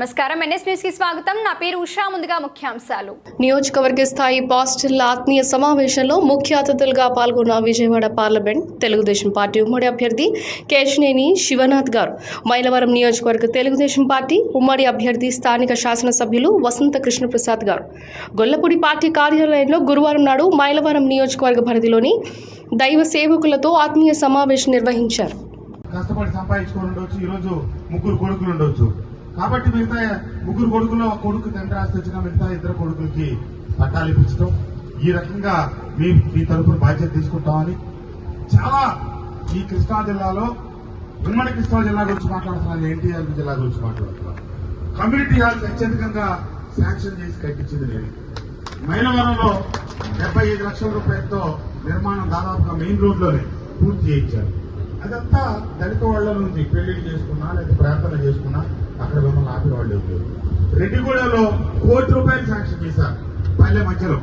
నమస్కారం. ఎన్ఎస్ న్యూస్కి స్వాగతం. నా పేరు ఉషా. ముందుగా ముఖ్యాంశాలు. నియోజకవర్గ స్థాయి పాస్టర్ల ఆత్మీయ సమావేశంలో ముఖ్య అతిథులుగా పాల్గొన్న విజయవాడ పార్లమెంట్ తెలుగుదేశం పార్టీ ఉమ్మడి అభ్యర్థి కేశినేని శివనాథ్ గారు. మైలవరం నియోజకవర్గ తెలుగుదేశం పార్టీ ఉమ్మడి అభ్యర్థి స్థానిక శాసనసభ్యులు వసంత కృష్ణప్రసాద్ గారు. గొల్లపూడి పార్టీ కార్యాలయంలో గురువారం నాడు మైలవరం నియోజకవర్గ పరిధిలోని దైవ సేవకులతో ఆత్మీయ సమావేశం నిర్వహించారు. కష్టపడి సంపాదించుకొని ఉండొచ్చు. ఈ రోజు ముగ్గురు కొడుకులు ఉండొచ్చు. కాబట్టి మిగతా ముగ్గురు కొడుకుల్లో ఒక కొడుకు తండ్రి ఆస్తి వచ్చిన మిగతా ఇద్దరు కొడుకులకి పట్టాలు ఇప్పించడం. ఈ రకంగా మీ మీ తరపున బాధ్యత తీసుకుంటామని చాలా ఈ కృష్ణా జిల్లాలో ఉమ్మడి కృష్ణా జిల్లా గురించి మాట్లాడుతున్నాను ఎన్టీఆర్ జిల్లా గురించి మాట్లాడుతున్నాను. కమ్యూనిటీ హాల్స్ అత్యధికంగా శాంక్షన్ చేసి కట్టించింది నేను. మైలవరంలో డెబ్బై ఐదు లక్షల రూపాయలతో నిర్మాణం దాదాపుగా మెయిన్ రోడ్లోనే పూర్తి చేయించారు. అదంతా దళిత వాళ్ళ నుంచి పెళ్ళిళ్ళు చేసుకున్నా లేదా ప్రార్థన చేసుకున్నా అక్కడ మిమ్మల్ని ఆపే వాళ్ళు లేరు. రెడ్డిగూడలో కోటి రూపాయలు శాంక్షన్ చేశారు పల్లె మధ్యలో.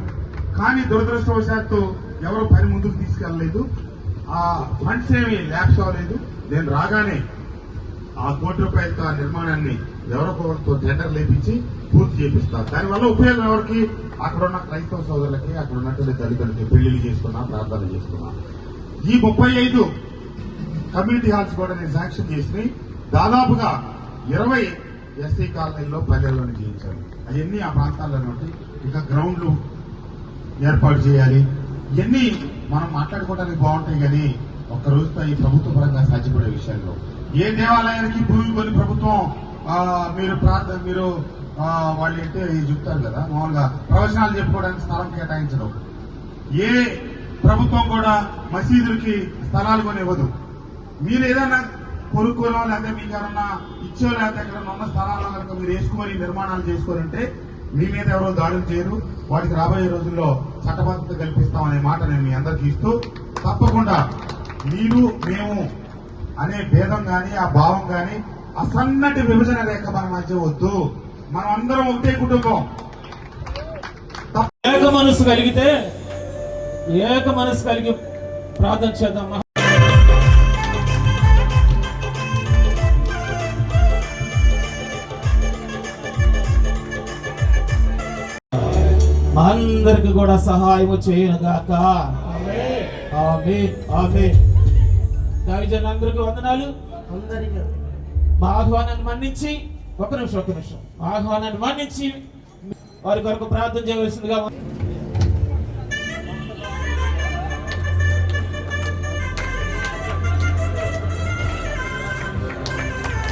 కానీ దురదృష్టవశాత్తు ఎవరో పని ముందుకు తీసుకెళ్ళలేదు. ఆ ఫండ్స్ ఏమి ల్యాప్స్ అవ్వలేదు. నేను రాగానే ఆ కోటి రూపాయలతో ఆ నిర్మాణాన్ని ఎవరికొకరితో టెండర్ లేపించి పూర్తి చేపిస్తారు దానివల్ల ఉపయోగం ఎవరికి? అక్కడ ఉన్న క్రైస్తవ సోదరులకి అక్కడ ఉన్నటువంటి దళితులకి పెళ్ళిళ్ళు చేసుకున్నా ప్రార్థన చేసుకున్నా. ఈ ముప్పై ఐదు కమ్యూనిటీ హాల్స్ కూడా నేను శాంక్షన్ చేసి దాదాపుగా ఇరవై ఎస్సీ కాలనీల్లో పల్లెల్లోనే చేయించాను. అవన్నీ ఆ ప్రాంతాల్లో ఇంకా గ్రౌండ్లు ఏర్పాటు చేయాలి. ఇవన్నీ మనం మాట్లాడుకోవడానికి బాగుంటాయి కానీ ఒక్క రోజుతో ఈ ప్రభుత్వ పరంగా సాధ్యపడే విషయాల్లో. ఏ దేవాలయానికి భూమి కొని ప్రభుత్వం మీరు ప్రార్థన మీరు వాళ్ళు ఏంటి చెప్తారు కదా మామూలుగా ప్రవచనాలు చెప్పుకోవడానికి స్థలం కేటాయించడం. ఏ ప్రభుత్వం కూడా మసీదులకి స్థలాలు కొనివ్వదు. మీరు ఏదైనా కొనుక్కోనో లేకపోతే మీకు ఏమన్నా ఇచ్చో లేకపోతే ఎక్కడన్నా ఉన్న స్థలాల్లో కనుక మీరు వేసుకొని నిర్మాణాలు చేసుకోరంటే మీ మీద ఎవరో దాడులు చేయరు. వాటికి రాబోయే రోజుల్లో చట్టబద్ధత కల్పిస్తామనే మాట నేను మీ అందరికీ ఇస్తూ తప్పకుండా మీరు మేము అనే భేదం కానీ ఆ భావం కానీ అసన్నటి విభజన రేఖ మన మధ్య వద్దు. మనం అందరం ఒకటే కుటుంబం. ఏక మనసు కలిగితే ఏక మనసు కలిగి ప్రార్థన చేద్దాం. అందరికి కూడా సహాయము చేయను గాక ఆమె ఆమె అందరికి వందనాలు. అందరికీ. మా ఆహ్వానాన్ని మన్నించి ఒక నిమిషం ఒక నిమిషం. ఆహ్వానాన్ని మన్నించి వారి కొరకు ప్రార్థన చేయవలసిందిగా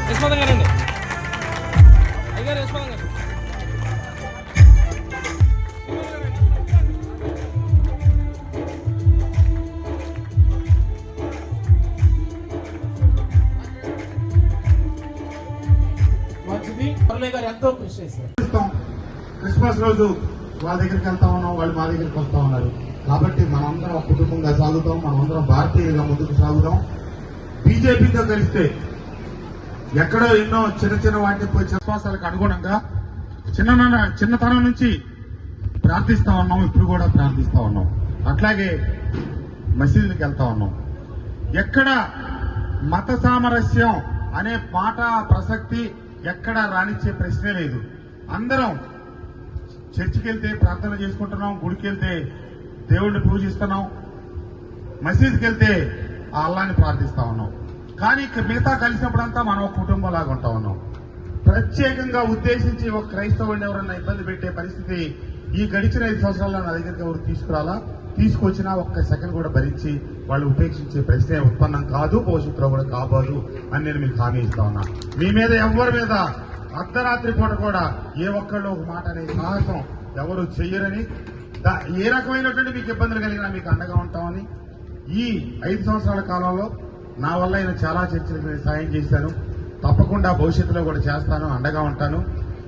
యశ్వంతం గారండి అయ్యారు యశ్వంతం గారు. మంచిది గారు ఎంతో కృషి చేశారు. క్రిస్మస్ రోజు వాళ్ళ దగ్గరికి వెళ్తా ఉన్నాం వాళ్ళు మా దగ్గరికి వస్తా ఉన్నారు. కాబట్టి మనందరం కుటుంబంగా సాగుతాం మనందరం భారతీయులుగా ముందుకు సాగుదాం బీజేపీతో కలిస్తే ఎక్కడో ఎన్నో చిన్న చిన్న వాటిని పోయి విశ్వాసాలకు అనుగుణంగా చిన్న చిన్నతనం నుంచి ప్రార్థిస్తా ఉన్నాం ఇప్పుడు కూడా ప్రార్థిస్తా ఉన్నాం. అట్లాగే మసీదులకు వెళ్తా ఉన్నాం. ఎక్కడ మత సామరస్యం అనే మాట ప్రసక్తి ఎక్కడా రానిచ్చే ప్రశ్నే లేదు. అందరం చర్చికి వెళ్తే ప్రార్థన చేసుకుంటున్నాం గుడికి వెళ్తే దేవుడిని పూజిస్తున్నాం మసీద్కి వెళ్తే ఆ ప్రార్థిస్తా ఉన్నాం. కానీ మిగతా కలిసినప్పుడంతా మనం ఒక కుటుంబంలాగా ఉంటా ఉన్నాం. ప్రత్యేకంగా ఉద్దేశించి ఒక క్రైస్తవుడిని ఎవరన్నా ఇబ్బంది పెట్టే పరిస్థితి ఈ గడిచిన ఐదు సంవత్సరాల్లో నా దగ్గరికి ఎవరు తీసుకురాలా? తీసుకొచ్చినా ఒక్క సెకండ్ కూడా భరించి వాళ్ళు ఉపేక్షించే ప్రశ్నే ఉత్పన్నం కాదు భవిష్యత్తులో కూడా కాబోదు అని నేను మీకు హామీ ఇస్తా ఉన్నా. మీ మీద ఎవరి మీద అర్ధరాత్రి పూట కూడా ఏ ఒక్కళ్ళు ఒక మాట అనే సాహసం ఎవరు చెయ్యరని ఏ రకమైనటువంటి మీకు ఇబ్బందులు కలిగినా మీకు అండగా ఉంటామని ఈ ఐదు సంవత్సరాల కాలంలో నా వల్ల ఆయన చాలా చర్చలకు నేను సాయం చేశాను. తప్పకుండా భవిష్యత్తులో కూడా చేస్తాను అండగా ఉంటాను.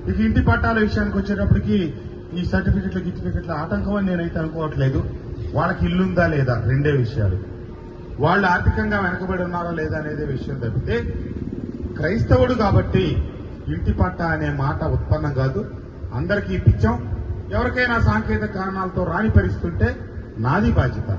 ఇక ఇంటి పట్టాల విషయానికి వచ్చేటప్పటికి ఈ సర్టిఫికెట్లు గిట్టిఫికెట్ల ఆటంకం అని నేనైతే అనుకోవట్లేదు. వాళ్ళకి ఇల్లుందా లేదా రెండే విషయాలు. వాళ్ళు ఆర్థికంగా వెనకబడి ఉన్నారా లేదా అనేదే విషయం తప్పితే క్రైస్తవుడు కాబట్టి ఇంటి పట్ట అనే మాట ఉత్పన్నం కాదు. అందరికీ ఇప్పించాం. ఎవరికైనా సాంకేతిక కారణాలతో రాని పరిస్తుంటే నాది బాధ్యత.